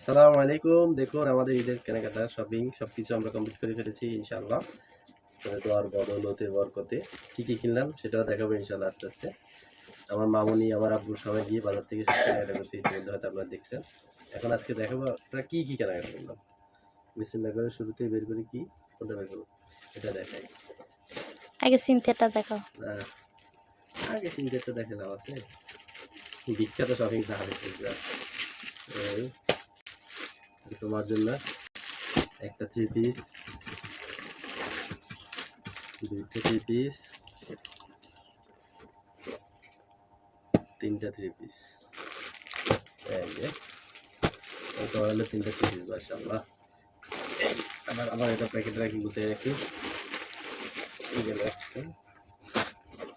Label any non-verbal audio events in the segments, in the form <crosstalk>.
আসসালামু আলাইকুম। দেখুন আমাদের ঈদের কেনাকাটা শপিং সব কিছু আমরা কমপ্লিট করে ফেলেছি ইনশাআল্লাহ। তো আর বদলতে বরকতে কী কী কিনলাম সেটাও দেখাবো ইনশাআল্লাহ আস্তে আস্তে। আমার মামুনি আমার আব্বুর সবাই গিয়ে বাজার থেকে সব কেনাকাটা করছে ইতিমধ্যে হয়তো আপনারা দেখছেন। এখন আজকে দেখাবো আপনারা কী কী কেনাকাটা করলাম। বিসমিল্লাহ করে শুরুতেই বের করি কী কোনটা বের করব? এটা দেখাই। আগে সিনথেটা দেখাও। আগে চিন্তাটা দেখালাম আছে? বিখ্যাত শপিং তাহলে তোমার জন্য একটা থ্রি পিস দুইটা থ্রি পিস তিনটা থ্রি পিস হলো তিনটা থ্রি পিস মাশাআল্লাহ। এই, আবার আবার এটা প্যাকেট রাখি গুছিয়ে রাখি।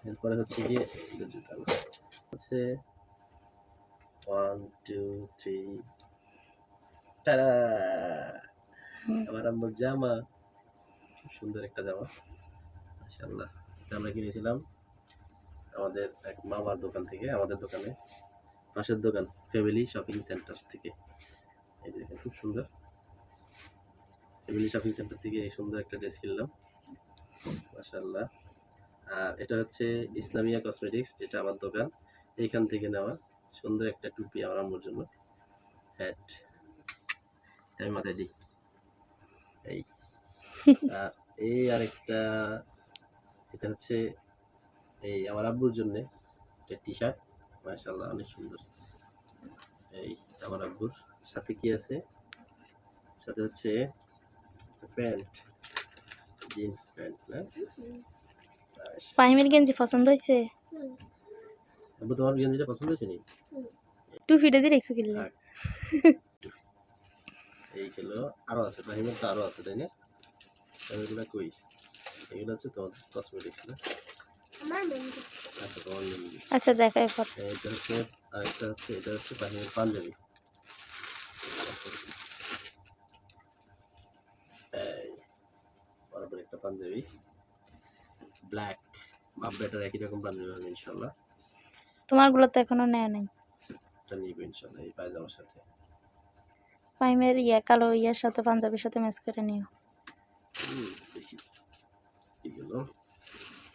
এরপরে হচ্ছে গিয়ে। হচ্ছে ওয়ান টু থ্রি হুম। আমার আম্মুর জামা। খুব সুন্দর একটা জামা। মাশাআল্লাহ। এটা আমরা কিনেছিলাম আমাদের এক মামার দোকান থেকে আমাদের দোকানে। পাশের দোকান ফ্যামিলি শপিং সেন্টার থেকে। এই যে খুব সুন্দর। ফ্যামিলি শপিং সেন্টার থেকে এই সুন্দর একটা ড্রেস কিনলাম। মাশাআল্লাহ। আর এটা হচ্ছে ইসলামিয়া কসমেটিক্স যেটা আমার দোকান। এইখান থেকে নেওয়া সুন্দর একটা টুপি আমার আম্মুর জন্য। হ্যাট আমি মাথায় দিই। এই। <laughs> এই আরেকটা এটা হচ্ছে এই আমার আব্বুর জন্য একটা টি শার্ট মাশাআল্লাহ অনেক সুন্দর। এই আমার আব্বুর। সাথে কি আছে? সাথে হচ্ছে প্যান্ট জিন্স প্যান্ট না। ফাহিমের গেঞ্জি পছন্দ হয়েছে? আব্বু তোমার গেঞ্জিটা পছন্দ হয়েছে নি? টুপিটা দিয়ে রেখছো কিনলে। <laughs> এই খেলো আরও আছে ফাহিমের তো আরও আছে তাই না? এগুলো কই? এগুলো হচ্ছে তোমার কসমেটিক্স না? আচ্ছা তোমার লুঙ্গি আচ্ছা দেখাই এটা হচ্ছে আরেকটা হচ্ছে এটা হচ্ছে পাঞ্জাবি। বরাবর একটা পাঞ্জাবি। ব্ল্যাক বেটার একই রকম পাঞ্জাবি হবে ইনশাল্লাহ তোমারগুলো তো এখনও নেয় নাই। এটা নিবে ইনশাল্লাহ এই পায়জামার সাথে। ফাহিমের ইয়া কালো ইয়ার সাথে পাঞ্জাবির সাথে ম্যাচ করে নিও। এগুলো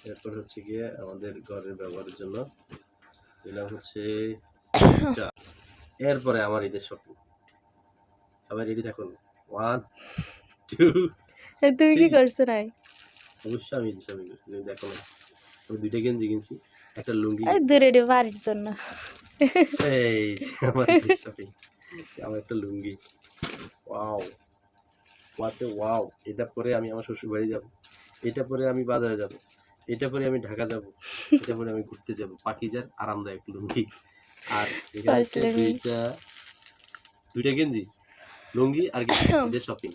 এরপর হচ্ছে গিয়ে আমাদের ঘরের ব্যবহারের জন্য। এগুলো হচ্ছে <coughs> এরপরে আমার ঈদের শপিং সবাই রেডি থাকুন। ওয়ান টু তুমি কি করছ নাই অবশ্যই আমি ঈদের শপিং করছি। দেখো না আমি দুইটা গেঞ্জি কিনছি একটা লুঙ্গি দূরে বাড়ির জন্য। এই আমার শপিং আমার একটা লুঙ্গি। ওয়াও। ওয়াতে ওয়াও। এটা পরে আমি আমার শ্বশুর বাড়ি যাব। এটা পরে আমি বাজারে যাব। এটা পরে আমি ঢাকা যাব। এটা পরে আমি ঘুরতে যাব। পাখিজার আরামদায়ক লুঙ্গি। আর। দুইটা দুইটা গেঞ্জি। লুঙ্গি আর ঈদের <coughs> শপিং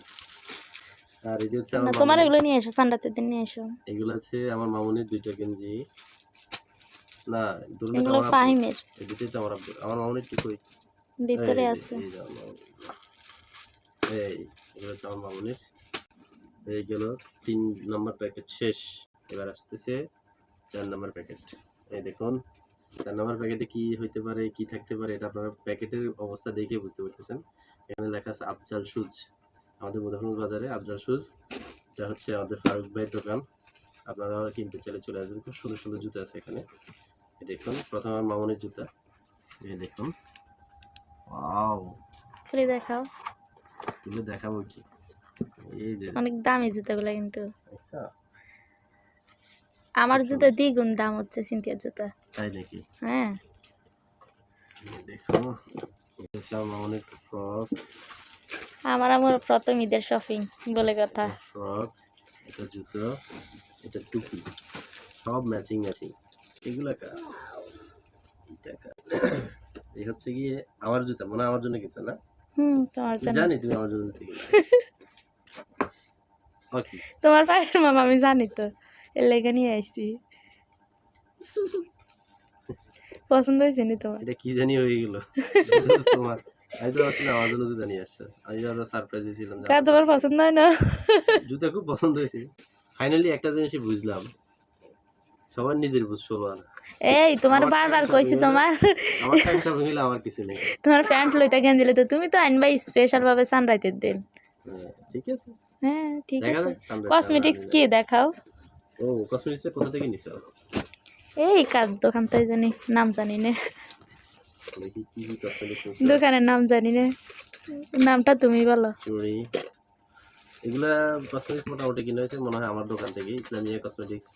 আর হচ্ছে আমার তোমার এগুলো নিয়ে এসো সান্ডাতে দিন নিয়ে এসো। এগুলো হচ্ছে আমার মামুনির দুইটা গেঞ্জি। না দুটো এই আমার। আমার মামুনির কি কই ভিতরে আছে। এই যে আমার মামুনির। এই গেল তিন নম্বর প্যাকেট শেষ। এবার আসতেছে চার নম্বর প্যাকেট। এই দেখুন চার নম্বর প্যাকেটে কি হইতে পারে কি থাকতে পারে এটা আপনারা প্যাকেটের অবস্থা দেখে বুঝতে পারতেছেন। এখানে লেখা আছে আফজাল শুজ আমাদের মুজাফরপুর বাজারে আফজাল শুজ এটা হচ্ছে আমাদের ফারুক ভাইয়ের দোকান। আপনারা কিনতে চাইলে চলে আসবেন। খুব সুন্দর সুন্দর জুতো আছে এখানে। দেখুন প্রথম আমার মামুনির জুতা। এই দেখুন। ওয়াও। খালি দেখাও। এগুলো দেখাবো কি? এই যে অনেক দামি জুতাগুলো কিন্তু। আচ্ছা। আমার জুতা দ্বিগুণ দাম হচ্ছে সিনথিয়ার জুতা। তাই নাকি? হ্যাঁ। দেখো এটা আমার ফ্রক আমার আমার প্রথম ঈদের শপিং বলে কথা। ফ্রক এটা জুতো এটা টুপি সব ম্যাচিং ম্যাচিং এগুলো এইটা কার এই হচ্ছে গিয়ে আমার জুতা মনে আমার জন্য কিনছো না। হুম তোমার জন্য। জানি তুমি আমার জন্য <laughs> ওকে। তোমার পায়ের মামা আমি জানি তো এর লেগে নিয়ে আসছি পছন্দ হয়েছে নি তোমার? এটা কি জানি হয়ে গেল। <laughs> তোমার। আমি তো আসলে আমার জন্য জুতা নিয়ে আসছে। আমি আরও সারপ্রাইজ ছিলাম তা তোমার পছন্দ হয় না? জুতা খুব পছন্দ হয়েছে। ফাইনালি একটা জিনিসই বুঝলাম। সবার নিজের বুঝ এই তোমার বারবার কইছি তোমার। আমার টাইম সব হইলে আমার কিছু নেই। <laughs> তোমার প্যান্ট লইতা গেঞ্জি লইতা তুমি তো আনবা স্পেশাল ভাবে সানরাইতের দিন। হ্যাঁ, ঠিক আছে। হ্যাঁ ঠিক আছে। কসমেটিক্স কি দেখাও? ও কসমেটিক্সটা কোথা থেকে নিছো? এই কাজ দোকান তো জানি নাম জানি না। কসমেটিক্স দোকানের নাম জানি না। নামটা তুমি বলো। এগুলা কসমেটিক্স মোটামুটি কিনে হয়েছে মনে হয় আমার দোকান থেকে ইসলামিয়া কসমেটিক্স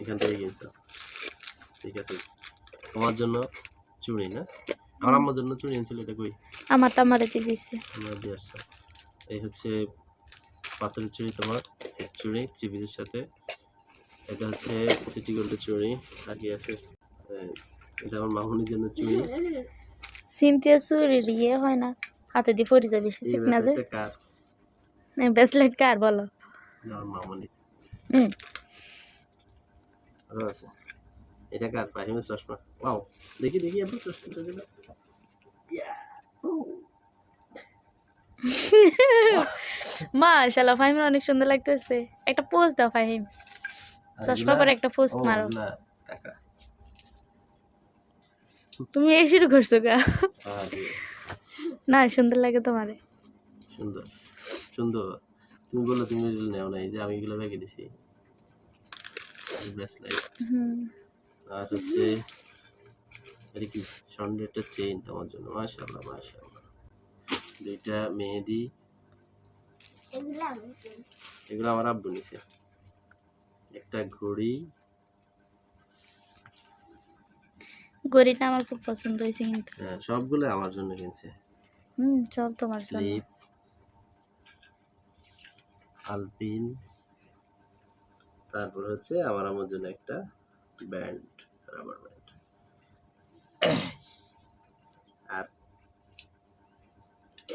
এখান থেকে কিনছো। ঠিক আছে। তোমার জন্য চুড়ি না? আমার আমার জন্য চুড়ি এনেছিল এটা কই? আমার টামারে দিয়ে দিছে। আমার দিয়ে এই হচ্ছে পাথরের চুড়ি তোমার চুড়ি চিবিদের সাথে। এটা হচ্ছে সিটি গোল্ডের চুড়ি আর কি আছে এটা আমার মামুনির জন্য চুড়ি। সিনথিয়া চুরির ইয়ে হয় না হাতে দিয়ে পরি যাবে সে ঠিক না যে। ব্রেসলেট কার? বলো? আমার মামুনি হুম। আছে। এটা কার? ফাহিমের চশমা। ওয়াও দেখি দেখি আপনি মাশাআল্লাহ ফাহিমের অনেক সুন্দর লাগতেছে। একটা পোজ দাও ফাহিম। চশমা পরে একটা পোস্ট মারো। তুমি এই শুরু করছ গা। না সুন্দর লাগে তোমারে। সুন্দর। সুন্দর। তুমি বলল তুমি নেও না এই যে আমি এগুলো ভেঙে দিছি। ব্রেসলেট আর হচ্ছে এটা কি স্বর্ণের একটা চেইন তোমার জন্য মাশাআল্লাহ মাশাআল্লাহ দুইটা মেহেদি এগুলো আমার আব্বু নিছে একটা ঘড়ি গড়িটা আমার খুব পছন্দ হয়েছে কিন্তু হ্যাঁ সবগুলো আমার জন্য কিনছে হুম সব তোমার জন্য আলপিন তারপর হচ্ছে আমার আমার জন্য একটা ব্যান্ড রাবার ব্যান্ড। আর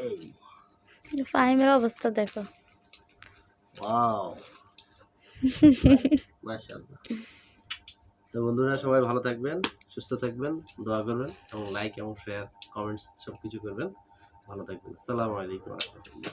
এই। ফাহিমের অবস্থা দেখো। ওয়াও। <laughs> মাশাআল্লাহ। তো বন্ধুরা সবাই ভালো থাকবেন সুস্থ থাকবেন দোয়া করবেন এবং লাইক এবং শেয়ার কমেন্টস সব কিছু করবেন। ভালো থাকবেন। আসসালামু আলাইকুম।